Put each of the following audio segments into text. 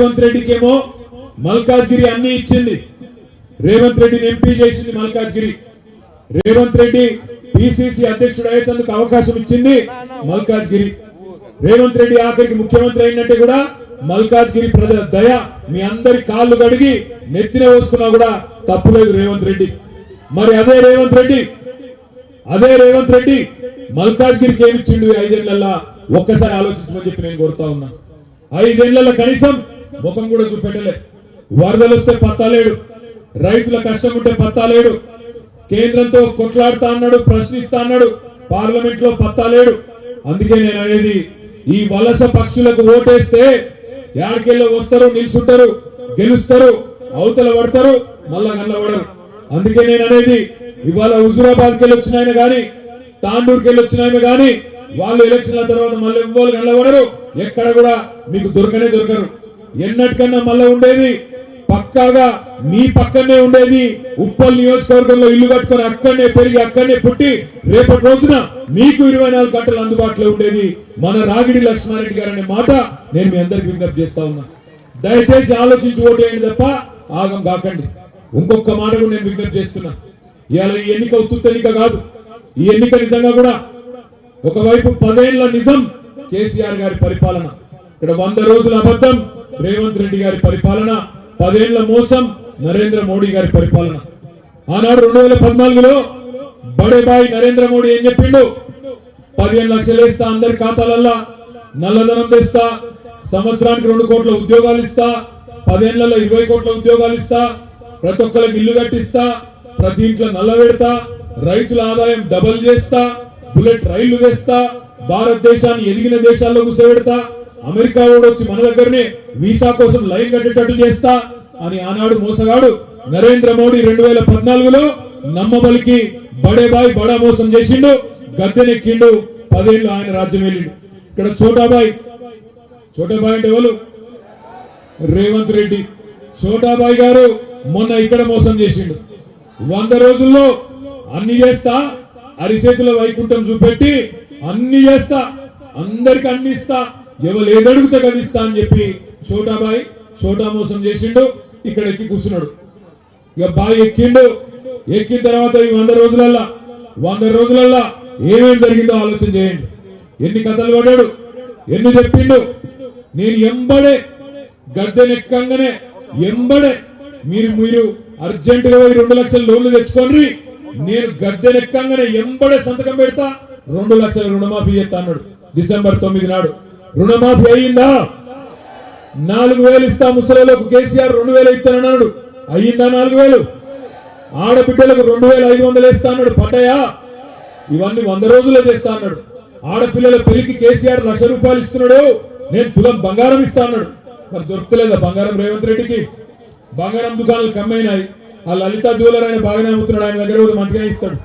రేవంత్ రెడ్డికి ఏమో మల్కాజ్గిరి అన్ని ఇచ్చింది. రేవంత్ రెడ్డిని ఎంపీ చేసింది మల్కాజ్గిరి. రేవంత్ రెడ్డి పిసిసి అధ్యక్షుడు అయ్యేందుకు అవకాశం ఇచ్చింది మల్కాజ్గిరి. రేవంత్ రెడ్డి ఆఖరికి ముఖ్యమంత్రి అయినట్టే కూడా మల్కాజ్గిరి ప్రజల దయ మీ అందరి కాళ్ళు కడిగి నెత్తిన వేసుకున్నా కూడా తప్పులేదు రేవంత్ రెడ్డి. మరి అదే రేవంత్ రెడ్డి అదే రేవంత్ రెడ్డి మల్కాజ్గిరికి ఏమిచ్చిండు ఐదేళ్ళలో ఒక్కసారి ఆలోచించమని చెప్పి నేను కోరుతా ఉన్నా. ఐదేళ్ళలో కనీసం ముఖం కూడా చూపెట్టలే. వరదలు వస్తే పత్తాలేడు. రైతుల కష్టం ఉంటే పత్తాలేడు. కేంద్రంతో కొట్లాడుతా అన్నాడు ప్రశ్నిస్తా అన్నాడు పార్లమెంట్లో పత్తాలేడు. అందుకే నేను అనేది ఈ వలస పక్షులకు ఓటేస్తే యాడికెళ్ళి వస్తారు నిలుచుంటారు గెలుస్తారు అవతల పడతారు మళ్ళా గల్లబడరు అందుకే నేను అనేది ఇవాళ హుజురాబాద్కి వెళ్ళి వచ్చిన ఆయన గాని తాండూరుకి వెళ్ళి వచ్చిన ఆయన గాని వాళ్ళు ఎలక్షన్ల తర్వాత మళ్ళీ ఇవ్వాలి గల్లబడరు ఎక్కడ కూడా మీకు దొరకనే దొరకరు. ఎన్నటికన్నా మళ్ళీ ఉండేది పక్కాగా మీ పక్కనే ఉండేది ఉప్పల్ నియోజకవర్గంలో ఇల్లు కట్టుకొని అక్కడనే పెరిగి అక్కడనే పుట్టి రేపటి రోజున మీకు ఇరవై నాలుగు గంటలు అందుబాటులో ఉండేది మన రాగిడి లక్ష్మారెడ్డి గారు అనే మాట నేను మీ అందరికి విజ్ఞప్తి చేస్తా ఉన్నా. దయచేసి ఆలోచించి ఓటేయండి తప్ప ఆగం కాకండి. ఇంకొక మాట కూడా నేను విజ్ఞప్తి చేస్తున్నా. ఇవాళ ఈ ఎన్నిక ఉత్తుత్త ఎన్నిక కాదు. ఈ ఎన్నిక నిజంగా కూడా ఒకవైపు పదేళ్ళ నిజం కేసీఆర్ గారి పరిపాలన. ఇక్కడ వంద రోజుల అబద్ధం రేవంత్ రెడ్డి గారి పరిపాలన పదేళ్ళ మోసం నరేంద్ర మోడీ గారి పరిపాలన. ఆనాడు రెండు వేల పద్నాలుగులో బడేబాయి నరేంద్ర మోడీ ఏం చెప్పిండు? పదిహేను లక్షలు వేస్తా అందరి ఖాతాలల్లా నల్లధనం తెస్తా సంవత్సరానికి రెండు కోట్ల ఉద్యోగాలు ఇస్తా పదేళ్ళలో ఇరవై కోట్ల ఉద్యోగాలు ఇస్తా ప్రతి ఒక్కరికి ఇల్లు కట్టిస్తా ప్రతి ఇంట్లో నల్లబెడతా రైతుల ఆదాయం డబల్ చేస్తా బుల్లెట్ రైళ్ళు తెస్తా భారతదేశాన్ని ఎదిగిన దేశాల్లో కూర్చోబెడతా అమెరికా వాడు వచ్చి మన దగ్గరనే వీసా కోసం లైన్ కట్టేటట్టు చేస్తా అని ఆనాడు మోసగాడు. నరేంద్ర మోడీ రెండు వేల పద్నాలుగులో నమ్మబలికి బడేబాయ్ బడా మోసం చేసిండు. గద్దెనెక్కిండు పదేళ్ళు ఆయన రాజ్యం వెళ్ళిండు. ఇక్కడ చోటాబాయ్ చోటాబాయ్ అంటే ఎవరు? రేవంత్ రెడ్డి. చోటాబాయ్ గారు మొన్న ఇక్కడ మోసం చేసిండు. వంద రోజుల్లో అన్ని చేస్తా అరిచేతుల వైకుంఠం చూపెట్టి అన్ని చేస్తా అందరికి అన్ని ఇస్తా. ఎవరు ఏదడుగుతా కలిస్తా అని చెప్పి చోటాబాయ్ షోటా మోసం చేసిండు ఇక్కడ ఎక్కి కూర్చున్నాడు. ఇక బాయ్ ఎక్కిండు. ఎక్కిన తర్వాత ఈ వంద రోజులల్లా వంద రోజులల్లా ఏమేమి జరిగిందో ఆలోచన చేయండి. ఎన్ని కథలు పడ్డాడు ఎన్ని చెప్పిండు. నేను ఎంబడే గద్దెనెక్కంగానే ఎంబడే మీరు మీరు అర్జెంటుగా పోయి రెండు లక్షల లోన్లు తెచ్చుకోండి. నేను గద్దెనెక్కంగానే ఎంబడే సంతకం పెడతా రెండు లక్షల రుణమాఫీ చేస్తా అన్నాడు. డిసెంబర్ తొమ్మిది నాడు. రుణమాఫీ అయ్యిందా నాలుగు వేలు ఇస్తా ముసలిలోకి కేసీఆర్ రెండు వేలు ఇస్తానన్నాడు. అయ్యిందా నాలుగు వేలు? ఆడబిడ్డలకు రెండు వేల ఐదు వందలు వేస్తా అన్నాడు. పడ్డాయా? ఇవన్నీ వంద రోజుల్లో చేస్తా అన్నాడు. ఆడపిల్లల పెళ్ళికి కేసీఆర్ లక్ష రూపాయలు ఇస్తున్నాడు. నేను తులం బంగారం ఇస్తా అన్నాడు. మరి దొరుకుతలేదా బంగారం రేవంత్ రెడ్డికి? బంగారం దుకాణాలు కమ్మైనాయి ఆ లలిత జ్యువెలర్ ఆయన బాగానే అమ్ముతున్నాడు. ఆయన దగ్గర మంచిగానే ఇస్తాడు.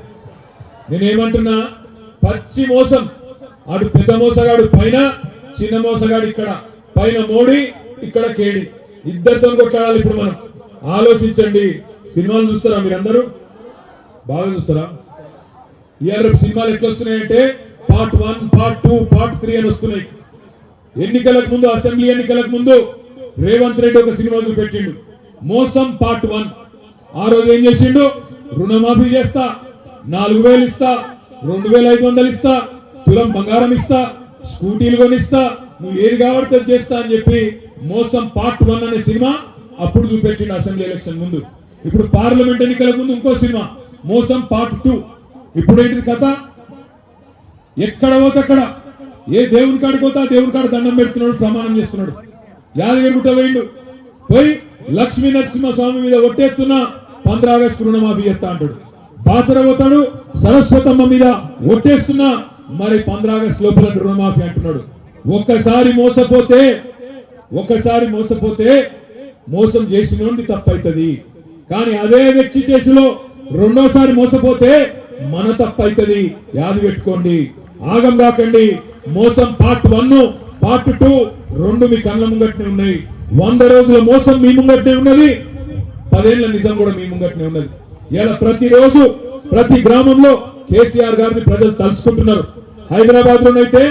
నేనేమంటున్నా? పచ్చి మోసం. ఆడు పెద్ద మోసగాడు. పైన చిన్న మోసగాడు ఇక్కడ పైన మోడీ ఇక్కడ కేడి. ఇద్దరితో కొట్లాడాలి ఇప్పుడు మనం ఆలోచించండి. సినిమాలు చూస్తారా మీరందరూ? బాగా చూస్తారా? ఇయర్ రేపు సినిమాలు ఎట్లా వస్తున్నాయంటే part one part two part three అని వస్తున్నాయి. ఎన్నికలకు ముందు అసెంబ్లీ ఎన్నికలకు ముందు రేవంత్ రెడ్డి ఒక సినిమా పెట్టిండు మోసం పార్ట్ వన్. ఆ రోజు ఏం చేసిండు? రుణమాఫీ చేస్తా. నాలుగు వేలు ఇస్తా. రెండు వేల ఐదు వందలు ఇస్తా. తులం బంగారం ఇస్తా. స్కూటీలు కొనిస్తా నువ్వు ఏది కావడితే చేస్తా అని చెప్పి మోసం పార్ట్ వన్ అనే సినిమా అప్పుడు చూపెట్టిండు అసెంబ్లీ ఎలక్షన్ ముందు. ఇప్పుడు పార్లమెంట్ ఎన్నికల ముందు ఇంకో సినిమా మోసం పార్ట్ టూ ఇప్పుడు ఏంటిది కథ? ఎక్కడ పోతే అక్కడ. ఏ దేవుని కాడికి పోతా దేవుని కాడ దండం పెడుతున్నాడు ప్రమాణం చేస్తున్నాడు. యాదగిరి గుట్ట పోయిండు. పోయి లక్ష్మీ నరసింహ స్వామి మీద ఒట్టేస్తున్నా పంద్ర ఆగస్టు రుణమాఫీ చేస్తా అంటాడు. బాసర పోతాడు సరస్వతమ్మ మీద ఒట్టేస్తున్నా మరి పంద్ర ఆగస్టు లోపల రుణమాఫీ అంటున్నాడు. ఒక్కసారి మోసపోతే ఒక్కసారి మోసపోతే మోసం చేసినోంది తప్పైతుంది. కానీ అదే వ్యక్తి చేతిలో రెండోసారి మోసపోతే మన తప్పైతుంది. యాది పెట్టుకోండి. ఆగం రాకండి. మోసం పార్ట్ వన్ పార్ట్ టూ రెండు మీ కళ్ళ ముంగట్నే ఉన్నాయి. వంద రోజుల మోసం మీ ముంగట్నే ఉన్నది. పదేళ్ళ నిజం కూడా మీ ముంగట్నే ఉన్నది. ఇలా ప్రతిరోజు ప్రతి గ్రామంలో కేసీఆర్ గారిని ప్రజలు తలుసుకుంటున్నారు హైదరాబాద్ లోనైతే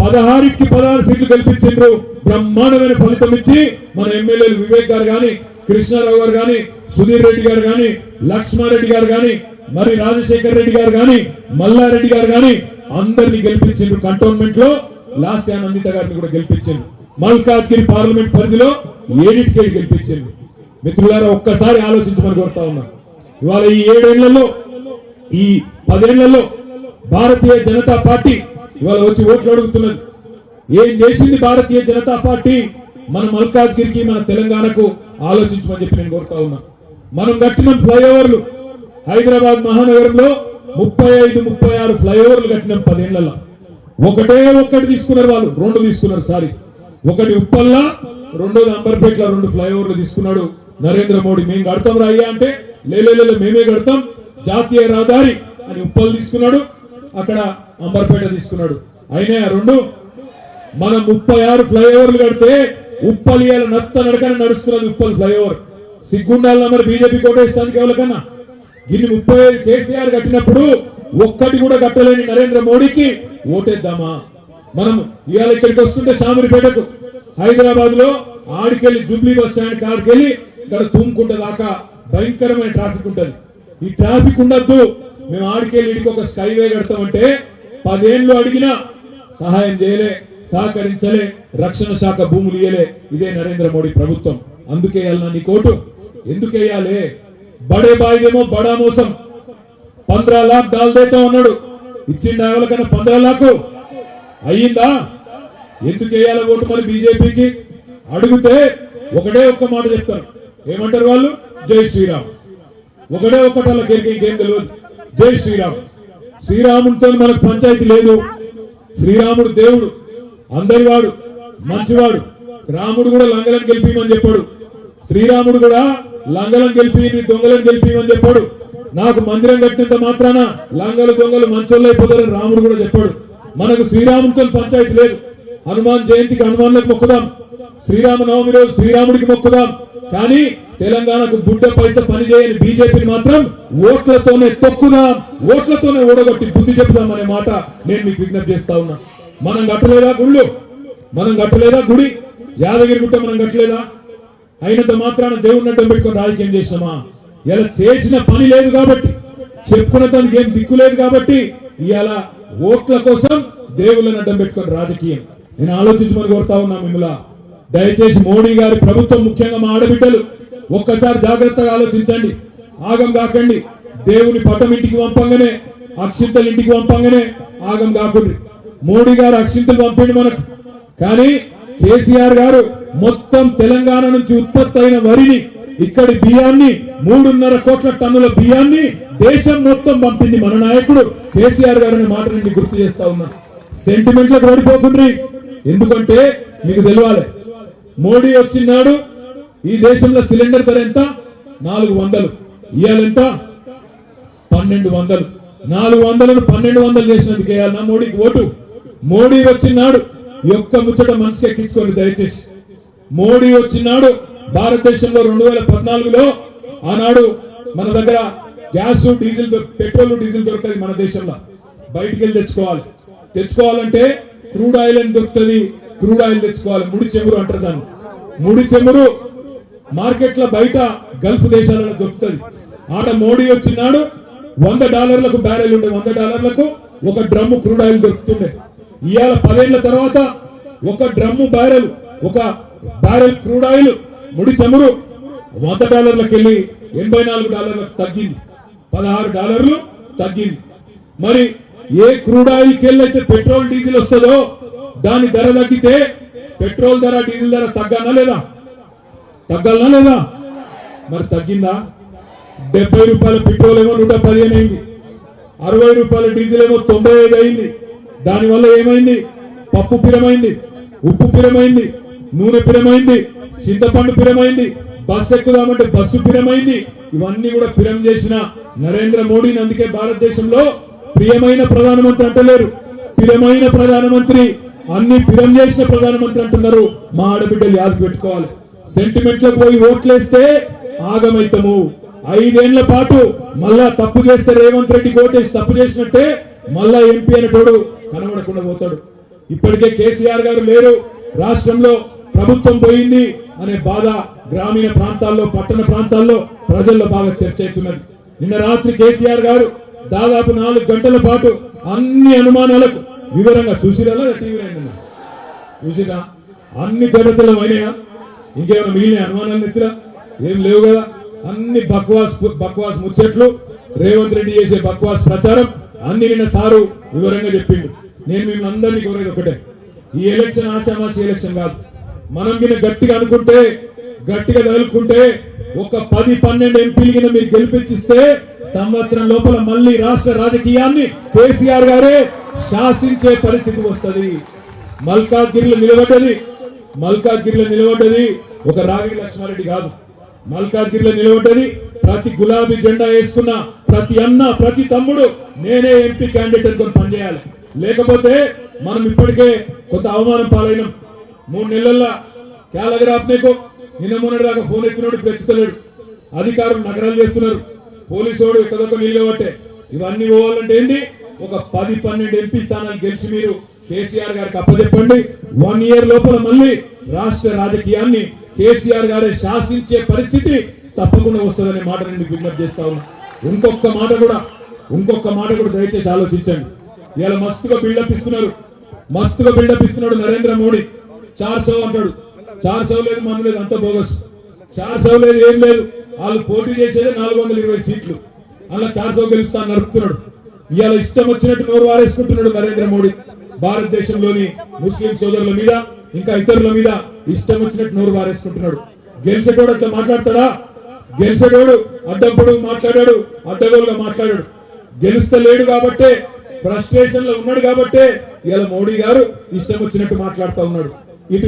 పదహారుకి పదహారు సీట్లు గెలిపించిండ్రు. బ్రహ్మాండమైన ఫలితం ఇచ్చి మన ఎమ్మెల్యేలు వివేక్ గారు గాని కృష్ణారావు గారు గాని సుధీర్ రెడ్డి గారు గాని లక్ష్మారెడ్డి గారు గాని మరి రాజశేఖర్ రెడ్డి గారు గాని మల్లారెడ్డి గారు గాని అందరిని గెలిపించారు కంటోన్మెంట్లో లాస్యా నందిత గారిని కూడా గెలిపించారు మల్కాజ్గిరి పార్లమెంట్ పరిధిలో ఏడిటికేడు గెలిపించారు మిత్రులారా ఒక్కసారి ఆలోచించమని కోరుతా ఉన్నా. ఇవాళ ఈ ఏడేళ్ళలో ఈ పదేళ్ళలో భారతీయ జనతా పార్టీ ఇవాళ వచ్చి ఓట్లు అడుగుతున్నది. ఏం చేసింది భారతీయ జనతా పార్టీ? మన మల్కాజ్గిరికి మన తెలంగాణకు ఆలోచించమని చెప్పి నేను కోరుతా ఉన్నా. మనం కట్టిన ఫ్లైఓవర్లు హైదరాబాద్ మహానగరంలో ముప్పై ఐదు ముప్పై ఆరు ఫ్లైఓవర్లు కట్టినాం పదేళ్ళలో. ఒకటే ఒక్కటి తీసుకున్నారు వాళ్ళు రెండు తీసుకున్నారు సారీ. ఒకటి ఉప్పల్లా రెండోది అంబర్పేటలో రెండు ఫ్లైఓవర్లు తీసుకున్నాడు నరేంద్ర మోడీ. మేము కడతాం రా అయ్యా అంటే లేలే లేలే మేమే కడతాం జాతీయ రహదారి అని ఉప్పల్ తీసుకున్నాడు. అక్కడ అంబర్పేట తీసుకున్నాడు. అయినా రెండు మనం ముప్పై ఆరు ఫ్లైఓవర్లు కడితే ఉప్పల్ ఇవాళ నత్త నడకని నడుస్తున్నది ఉప్పల్ ఫ్లైఓవర్. సిగ్గుండాల మరి బీజేపీ కోటేస్తానికి ఎవరికన్నా? గిన్ని ముప్పై ఐదు కేసీఆర్ కట్టినప్పుడు ఒక్కటి కూడా కట్టలేని నరేంద్ర మోడీకి ఓటేద్దామా? మనం ఇవాళ ఇక్కడికి వస్తుంటే శామరిపేటకు హైదరాబాద్లో ఆడికెళ్ళి జూబ్లీ బస్ స్టాండ్ కాడికెళ్ళి ఇక్కడ తూముకుంట దాకా భయంకరమైన ట్రాఫిక్ ఉంటుంది. ఈ ట్రాఫిక్ ఉండద్దు. మేము ఆడికెళ్ళి ఇడికి ఒక స్కైవే కడతామంటే పదేళ్ళు అడిగినా సహాయం చేయలే సహకరించలే రక్షణ శాఖ భూములు ఇయ్యలే. ఇదే నరేంద్ర మోడీ ప్రభుత్వం. అందుకే నీ కోటు. ఎందుకు బడే బాయిదేమో బడా మోసం. పంద్రా లాక్ డాల్ దేతో అన్నాడు ఇచ్చిండు ఎవరికన్నా పంద్రా లాకు? అయ్యిందా? ఎందుకు వేయాలి ఓటు మరి బీజేపీకి? అడిగితే ఒకటే ఒక్క మాట చెప్తారు. ఏమంటారు వాళ్ళు? జై శ్రీరామ్. ఒకటే ఒక్కటల్లా కేరికి ఇంకేం తెలియదు జై శ్రీరామ్. శ్రీరాముడితో మనకు పంచాయతీ లేదు. శ్రీరాముడు దేవుడు అందరి వాడు మంచివాడు. రాముడు కూడా లంగలను గెలిపిమని చెప్పాడు. శ్రీరాముడు కూడా లంగలను గెలిపి దొంగలను గెలిపిమని చెప్పాడు. నాకు మందిరం కట్టినంత మాత్రాన లంగలు దొంగలు మంచోళ్ళు అయిపోతారని రాముడు కూడా చెప్పాడు. మనకు శ్రీరాముడితో పంచాయతీ లేదు. హనుమాన్ జయంతికి హనుమాన్లకు మొక్కుదాం. శ్రీరామనవమి రోజు శ్రీరాముడికి మొక్కుదాం. కానీ తెలంగాణకు బుడ్డ పైస పని చేయని బీజేపీని మాత్రం ఓట్లతోనే తొక్కుదాం ఓట్లతోనే ఓడగొట్టి బుద్ధి చెప్పుదాం అనే మాట నేను మీకు విజ్ఞప్తి చేస్తా ఉన్నా. మనం కట్టలేదా గుళ్ళు? మనం కట్టలేదా గుడి? యాదగిరి గుట్ట మనం కట్టలేదా? అయినంత మాత్రాన దేవుడిని అడ్డం పెట్టుకొని రాజకీయం చేసినామా? ఇలా చేసిన పని లేదు కాబట్టి చెప్పుకున్న దానికి ఏం దిక్కు లేదు కాబట్టి ఇవాళ ఓట్ల కోసం దేవుళ్ళని అడ్డం పెట్టుకొని రాజకీయం. నేను ఆలోచించమని కోరుతా ఉన్నా మిమ్మల్ని దయచేసి మోడీ గారి ప్రభుత్వం ముఖ్యంగా మా ఆడబిడ్డలు ఒక్కసారి జాగ్రత్తగా ఆలోచించండి. ఆగం కాకండి. దేవుని పటం ఇంటికి పంపంగానే అక్షింతలు ఇంటికి పంపంగానే ఆగం కాకుండా. మోడీ గారు అక్షింతలు పంపిండి మనకు. కానీ కేసీఆర్ గారు మొత్తం తెలంగాణ నుంచి ఉత్పత్తి అయిన వరిని ఇక్కడి బియ్యాన్ని మూడున్నర కోట్ల టన్నుల బియ్యాన్ని దేశం మొత్తం పంపింది మన నాయకుడు కేసీఆర్ గారిని మాట నుండి గుర్తు చేస్తా ఉన్నా. సెంటిమెంట్లకు ఓడిపోకుండ్రి ఎందుకంటే మీకు తెలియాలి మోడీ వచ్చినాడు. ఈ దేశంలో సిలిండర్ ధర ఎంత? నాలుగు వందలు. ఇవాళ ఎంత? పన్నెండు వందలు. నాలుగు వందలను పన్నెండు వందలు చేసినందుకు వేయాలన్నా మోడీకి ఓటు. మోడీ వచ్చినాడు. ఈ యొక్క ముచ్చట మనసుకి ఎక్కించుకోండి దయచేసి. మోడీ వచ్చినాడు. భారతదేశంలో రెండు వేల పద్నాలుగులో ఆనాడు మన దగ్గర గ్యాస్ డీజిల్ పెట్రోల్ డీజిల్ దొరకదు మన దేశంలో. బయటికి వెళ్ళి తెచ్చుకోవాలి. తెచ్చుకోవాలంటే క్రూడ్ ఆయిల్ అని దొరుకుతుంది. క్రూడ్ ఆయిల్ తెచ్చుకోవాలి. ముడి చెమురు అంటారు దాన్ని. ముడి చెమురు మార్కెట్లో బయట గల్ఫ్ దేశాలలో దొరుకుతుంది. ఆడ మోడీ వచ్చినాడు వంద డాలర్లకు బ్యారెల్ ఉండే వంద డాలర్లకు ఒక డ్రమ్ము క్రూడ్ ఆయిల్ దొరుకుతుండే. ఇవాళ పదేళ్ళ తర్వాత ఒక డ్రమ్ము బ్యారెల్ ఒక బ్యారెల్ క్రూడ్ ఆయిల్ ముడి చమురు వంద డాలర్లకు వెళ్ళి ఎనభై నాలుగు డాలర్లకు తగ్గింది. పదహారు డాలర్లు తగ్గింది. మరి ఏ క్రూడ్ ఆయిల్కి కెళ్ళి అయితే పెట్రోల్ డీజిల్ వస్తుందో దాని ధర తగ్గితే పెట్రోల్ ధర డీజిల్ ధర తగ్గానా లేదా? తగ్గాలనా లేదా? మరి తగ్గిందా? డెబ్బై రూపాయల పెట్రోల్ ఏమో నూట పదిహేను అయింది. అరవై రూపాయల డీజిల్ ఏమో తొంభై ఐదు అయింది. దానివల్ల ఏమైంది? పప్పు పిరమైంది ఉప్పు పిరమైంది నూనె పిరమైంది చింతపండు పిరమైంది బస్సు ఎక్కుదామంటే బస్సు పిరమైంది. ఇవన్నీ కూడా పిరం చేసిన నరేంద్ర మోడీని అందుకే భారతదేశంలో ప్రియమైన ప్రధానమంత్రి అంటలేరు. ప్రియమైన ప్రధానమంత్రి అన్ని పిరం చేసిన ప్రధానమంత్రి అంటున్నారు మా ఆడబిడ్డలు యాద పెట్టుకోవాలి. సెంటిమెంట్లో పోయి ఓట్లేస్తే ఆగమైతము. ఐదేళ్ళ పాటు మళ్ళా తప్పు చేస్తే రేవంత్ రెడ్డి కోటేసి తప్పు చేసినట్టే మళ్ళా ఎంపీ అనేటోడు కనబడకుండా పోతాడు. ఇప్పటికే కేసీఆర్ గారు లేరు రాష్ట్రంలో ప్రభుత్వం పోయింది అనే బాధ గ్రామీణ ప్రాంతాల్లో పట్టణ ప్రాంతాల్లో ప్రజల్లో బాగా చర్చ అవుతున్నది. నిన్న రాత్రి కేసీఆర్ గారు దాదాపు నాలుగు గంటల పాటు అన్ని అనుమానాలకు వివరంగా చూసిరా టీవీ చూసిరా? అన్ని తెడతలం అయినాయా? ఇంకేమైనా మిగిలిన అనుమానాలు నెత్తిరా? ఏం లేవు కదా? అన్ని బక్వాస్ బక్వాస్ ముచ్చట్లు. రేవంత్ రెడ్డి చేసే బక్వాస్ ప్రచారం. అన్ని నిన్న సారు వివరంగా చెప్పిండు. నేను మిమ్మల్ని అందరినీ కోరేది ఒకటే ఈ ఎలక్షన్ ఆశామాసి ఎలక్షన్ కాదు. మనం గిన గట్టిగా అనుకుంటే గట్టిగా తగులుకుంటే ఒక పది పన్నెండు ఎంపీలు మీరు గెలిపించిస్తే సంవత్సరం లోపల మళ్ళీ రాష్ట్ర రాజకీయాన్ని కేసీఆర్ గారే శాసించే పరిస్థితి వస్తుంది. మల్కాజ్గిరిలో నిలబడ్డది. మల్కాజ్గిరిలో నిలబడ్డది ఒక రావి లక్ష్మారెడ్డి కాదు. మల్కాజ్గిరిలో నిలబడ్డది. ప్రతి గులాబీ జెండా వేసుకున్న ప్రతి అన్న ప్రతి తమ్ముడు నేనే ఎంపీ క్యాండిడేట్ అనుకొని పనిచేయాలి. లేకపోతే మనం ఇప్పటికే కొంత అవమానం పాలైనం. మూడు నెలల్లో క్యాలగ్రాఫ్ నీకు నిన్న మొన్నటి దాకా ఫోన్ ఎత్తినోడు పెంచుతలేడు అధికారులు నగరాలు చేస్తున్నారు. ఎక్కదొక ఎక్కదొక్క నిలబట్టే ఇవన్నీ పోవాలంటే ఏంది? ఒక పది పన్నెండు ఎంపీ స్థానాలు గెలిచి మీరు కేసీఆర్ గారికి అప్పచెప్పండి. వన్ ఇయర్ లోపల మళ్ళీ రాష్ట్ర రాజకీయాన్ని కేసీఆర్ గారే శాసించే పరిస్థితి తప్పకుండా వస్తుందనే మాట నేను విజ్ఞప్తి చేస్తా ఉన్నా. ఇంకొక మాట కూడా ఇంకొక మాట కూడా దయచేసి ఆలోచించండి. ఇలా మస్తుగా బిల్డప్ ఇస్తున్నారు. మస్తుగా బిల్డప్ ఇస్తున్నాడు నరేంద్ర మోడీ. చార్ సో అంటాడు. చార్ అవ్వలేదు మన లేదు అంత బోగస్. చార్ అవ్వలేదు ఏం లేదు. వాళ్ళు పోటీ చేసేదే నాలుగు వందల ఇరవై సీట్లు. అలా చార్ గెలుస్తా నడుపుతున్నాడు ఇవాళ ఇష్టం వచ్చినట్టు నోరు వారేసుకుంటున్నాడు నరేంద్ర మోడీ. భారతదేశంలోని ముస్లిం సోదరుల మీద ఇంకా ఇతరుల మీద ఇష్టం వచ్చినట్టు నోరు వారేసుకుంటున్నాడు గెలిచేటోడు అట్లా మాట్లాడతాడా? గెలిచేటోడు అడ్డంపడు మాట్లాడాడు అడ్డగోలుగా మాట్లాడాడు. గెలుస్తలేడు కాబట్టే ఫ్రస్ట్రేషన్లో ఉన్నాడు కాబట్టే ఇలా మోడీ గారు ఇష్టం వచ్చినట్టు మాట్లాడుతూ ఉన్నాడు. ఇటు